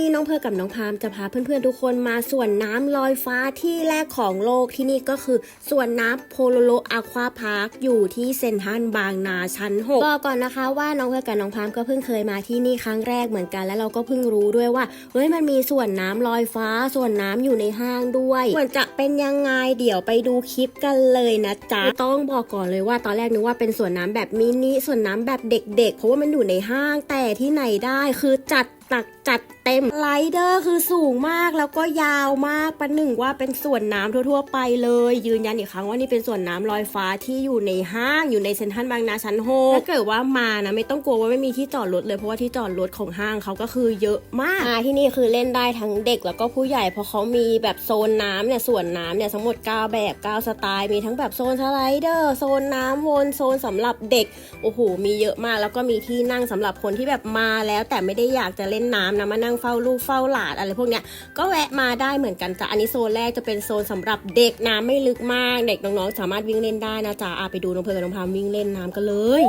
นี้น้องเพอกับน้องพามจะพาเพื่อนๆทุกคนมาสวนน้ำลอยฟ้าที่แรกของโลกที่นี่ก็คือสวนน้ำโพโลโลอะควาพาร์คอยู่ที่เซนทรัลบางนาชั้น6บอกก่อนนะคะว่าน้องเพอกับน้องพามก็เพิ่งเคยมาที่นี่ครั้งแรกเหมือนกัน แล้วเราก็เพิ่งรู้ด้วยว่าเฮ้ยมันมีสวนน้ำลอยฟ้าสวนน้ำอยู่ในห้างด้วยส่วนจะเป็นยังไงเดี๋ยวไปดูคลิปกันเลยนะจ๊ะต้องบอกก่อนเลยว่าตอนแรกนึกว่าเป็นสวนน้ำแบบมินิสวนน้ำแบบเด็ก ๆ เพราะว่ามันอยู่ในห้างแต่ที่ไหนได้คือจัด หนักจัดเต็มไลเดอร์คือสูงมากแล้วก็ยาวมากประหนึ่งว่าเป็นส่วนน้ำทั่ว ๆ ไปเลย ยืนยันอีกครั้งว่านี่เป็นส่วนน้ำลอยฟ้าที่อยู่ในห้างอยู่ในเซ็นทรัลบางนาชั้นโฮถ้าเกิดว่ามานะไม่ต้องกลัวว่าไม่มีที่จอดรถเลยเพราะว่าที่จอดรถของห้างเขาก็คือเยอะมากมาที่นี่คือเล่นได้ทั้งเด็กแล้วก็ผู้ใหญ่เพราะเขามีแบบโซนน้ำเนี่ยส่วนน้ำเนี่ยทั้งหมด 9 แบบ 9 สไตล์มีทั้งแบบโซนสไลเดอร์โซนน้ำวนโซนสำหรับเด็กโอ้โหมีเยอะมากแล้วก็มีที่นั่งสำหรับคนที่แบบมาแล้วแต่ไม่ได้อยากจะเล่นน้ำนะมานั่งเฝ้าลูกเฝ้าหลานอะไรพวกเนี้ยก็แวะมาได้เหมือนกันจ้ะอันนี้โซนแรกจะเป็นโซนสำหรับเด็กน้ำไม่ลึกมาก เด็กน้องๆสามารถวิ่งเล่นได้นะจ๊ะอาไปดูน้องเพลินกับน้องพามวิ่งเล่นน้ำกันเลย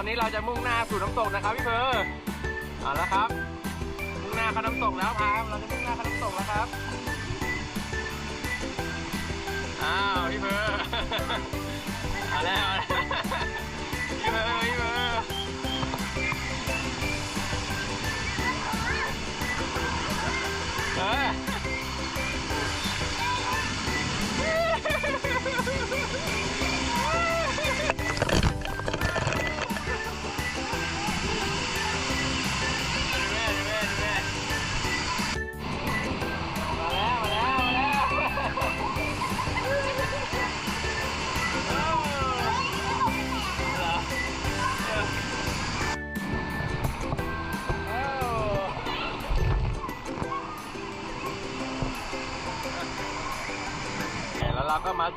อ่าตอนนี้เราจะมุ่งหน้าสู่น้ำตกนะครับพี่เพอเอาละครับ มุ่งหน้าเข้าน้ำตกแล้วพามเราจะมุ่งหน้าเข้าน้ำตกแล้วครับอ้าวพี่เพอร์เอาแล้ว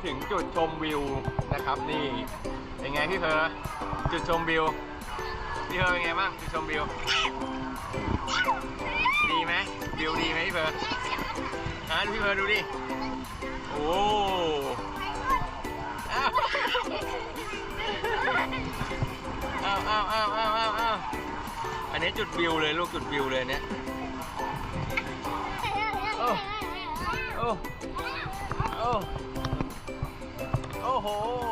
ถึงจุดชมวิวนะครับนี่เป็นไงพี่เพอจุดชมวิวพี่เพอเป็นไงบ้างจุดชมวิว ดีไหมวิวดีไหมพี่เพอร์ฮะพี่เพอร์ดูดิโอ้อ้าวอ้าวอ้าวอ้าวอ้าวอ้าวอ้าวอันนี้จุดวิวเลยลูกจุดวิวเลยเนี่ยโอ้โอ้โอ้ โอ้โห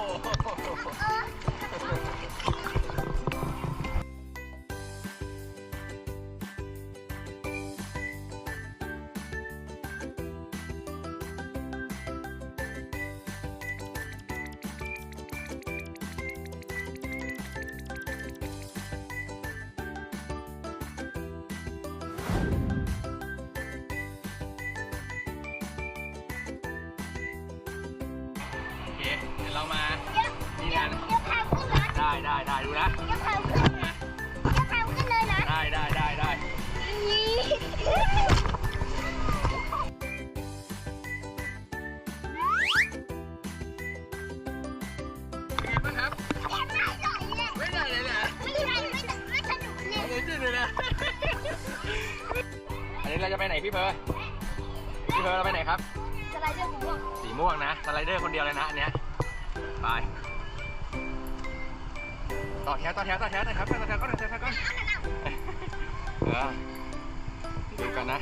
โอ เคเดี๋ยวเรามานี่กันเดี๋ยวพาขึ้นนะได้ได้ได้ดูนะเดี๋ยวพาขึ้นนะเดี๋ยวพาขึ้นเลยนะได้ได้ได้ได้เป็นไงบ้างครับไม่ได้เลยนะเอาเลยจุดเลยนะอันนี้เราจะไปไหนพี่เพอร์พี่เพอร์เราไปไหนครับ สไลเดอร์ผมบอกสีม่วงนะสไลเดอร์คนเดียวเลยนะอันเนี้ย ไปต่อแถวต่อแถวต่อแถวต่อแถวก่อนต่อแถวก่อนต่อแถวก่อนเออดูกันนะ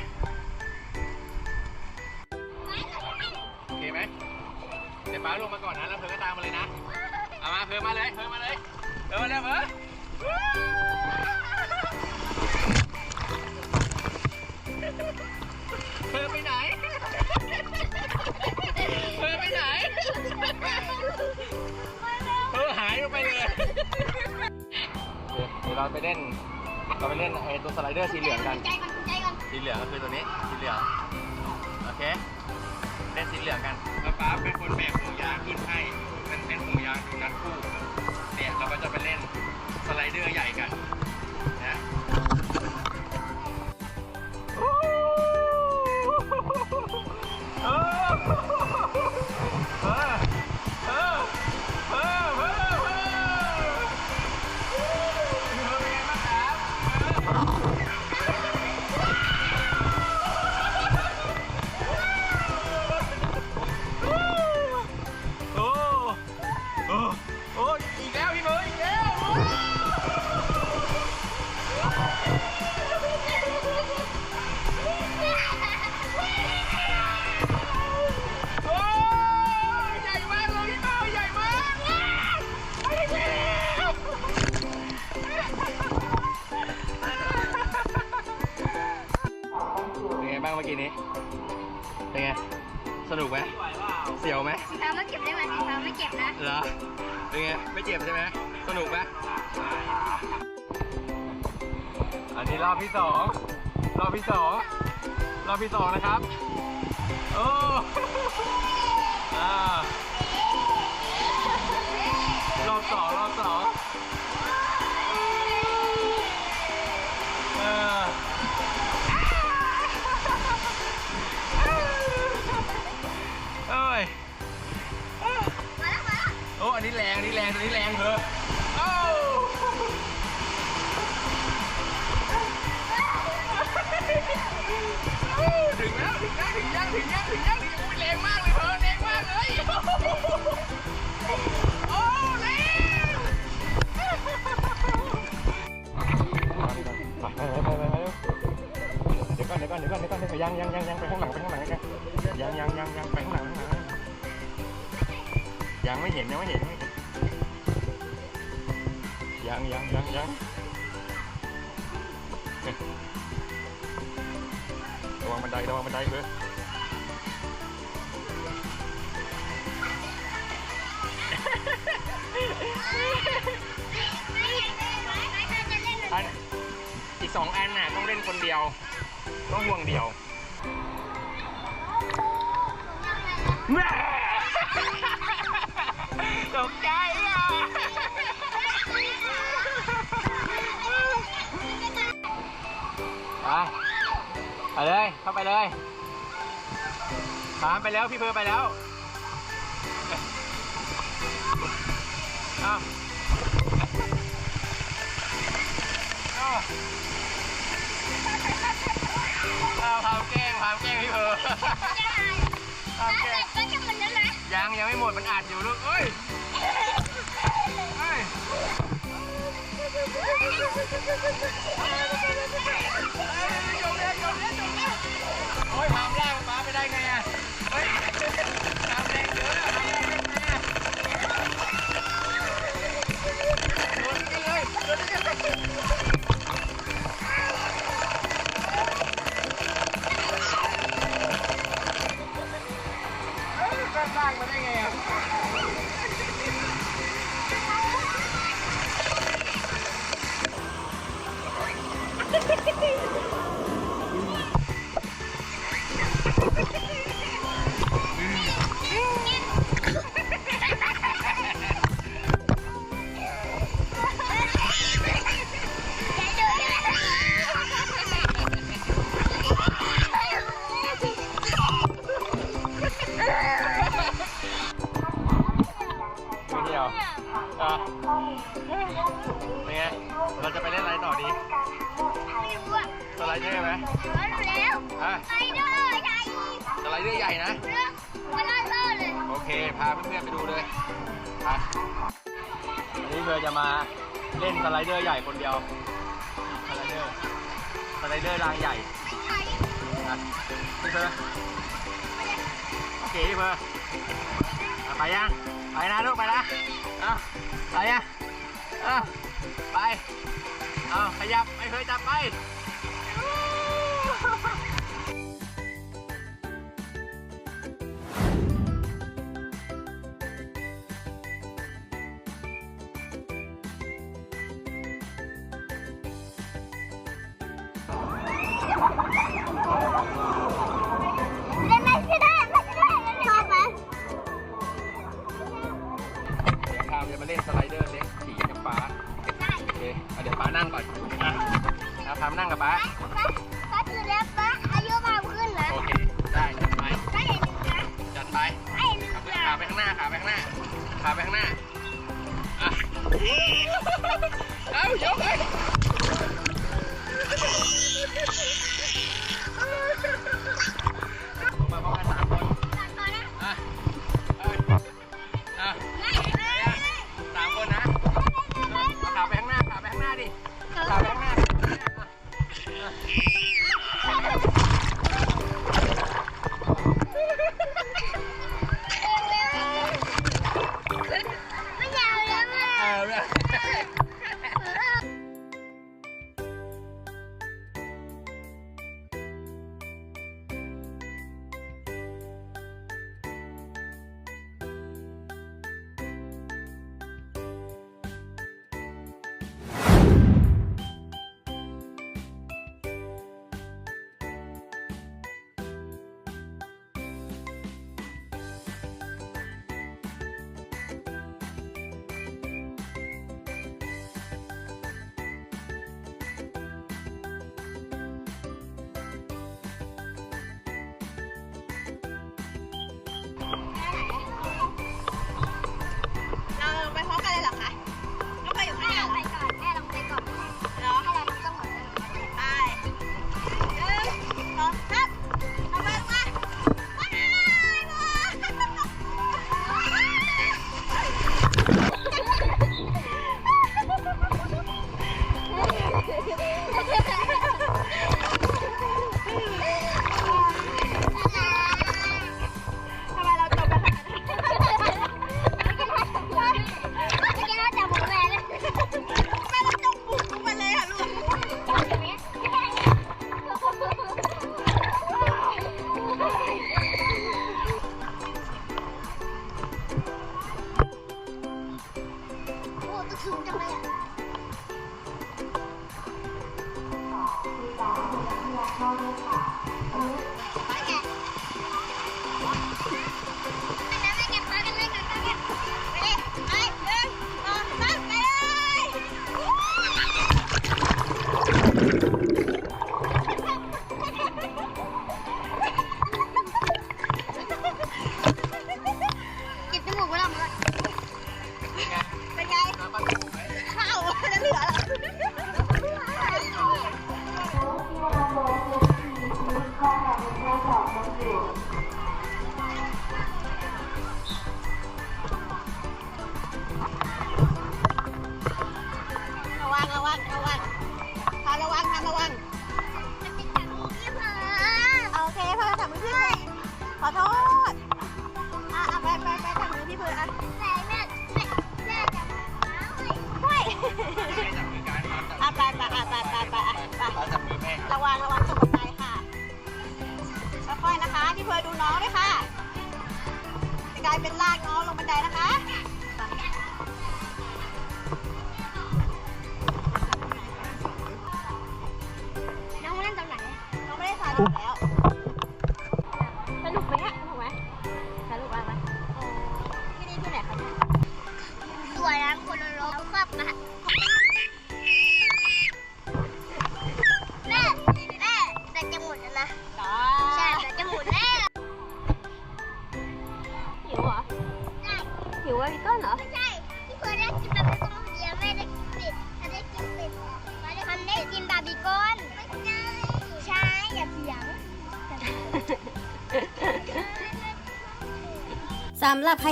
โอเคไหมเดี๋ยวป้าลงมาก่อนนะแล้วเพิร์ก็ตามมาเลยนะเอามาเพิร์มาเลยเพิร์มาเลยเพิร์มาเลยเพิร์เพิร์ไปไหน เดี๋ยวเราไปเล่น เราไปเล่นไอ้ตัวสไลเดอร์สีเหลืองกัน ใจก่อนใจก่อนสีเหลืองก็คือตัวนี้ สีเหลือง โอเค เล่นสีเหลืองกัน แล้วป้าเป็นคนแบกห่วงยางขึ้นให้ นนี้รอบที่สองรอบที่สองรอบที่สองนะครับ โอ้อ่ารอบสองรอบสองเออเอ้ยมาแล้วมาแล้วโอ้อันนี้แรงอันนี้แรงอันนี้แรงเธอ ยังยังยังยังระวังบันไดระวังบันไดเพื่ออันอีกสองอันน่ะต้องเล่นคนเดียว ต้องห่วงเดียวตกใจ เลย เข้าไปเลยตามไปแล้วพี่เพอไปแล้วเอาเอาเอาพามแกล้งพามแกล้งพี่เพอพามแกล้งก็จะเหมือนนั้นนะยังยังไม่หมดมันอัดอยู่ลูกเอ้ย เป็นไง เราจะไปเล่นอะไรต่อดีสไลเดอร์ไหมสไลเดอร์ใหญ่สไลเดอร์ใหญ่นะ โอเค พาเพื่อนๆไปดูเลยไปวันนี้เบอจะมาเล่นสไลเดอร์ใหญ่คนเดียว สไลเดอร์ สไลเดอร์รางใหญ่ไปเพื่อนโอเคเพื่อไปยัง ไปนะลูกไปนะไปยัง ไป เอาขยับไปเฮ้ยจับไป เก็บจมูกไว้หลังเลยป็นไง เป็นไง เข้าแล้วเหลือ เป็นลากน้องลงบันไดนะคะน้องมานั่นตรไหนน้องไม่ได้ถ่ายรูแล้วสนุกไหมฮะใสนุกไหมสนุกมากไหมที่นี่ที่ไหนคะเนี่ย สวยนะคนรบกลับมา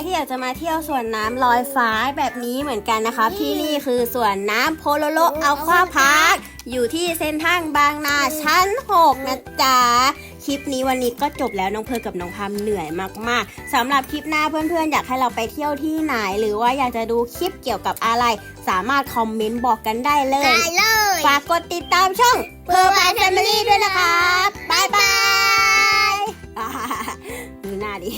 ที่อยากจะมาเที่ยวสวนน้ำลอยฟ้าแบบนี้เหมือนกันนะคะ ที่นี่คือสวนน้ำโพโลโลเอาควาพาร์คอยู่ที่เซ็นทรัลบางนาชั้น 6 นะจ๊ะ คลิปนี้วันนี้ก็จบแล้วน้องเพิร์กับน้องพามเหนื่อยมากๆสำหรับคลิปหน้าเพื่อนๆ อยากให้เราไปเที่ยวที่ไหน หรือว่าอยากจะดูคลิปเกี่ยวกับอะไร สามารถคอมเมนต์บอกกันได้เลยได้เลยฝากกดติดตามช่องเพิร์พานแฟมิลี่ด้วยนะคะบ๊ายบายดูหน้าดิ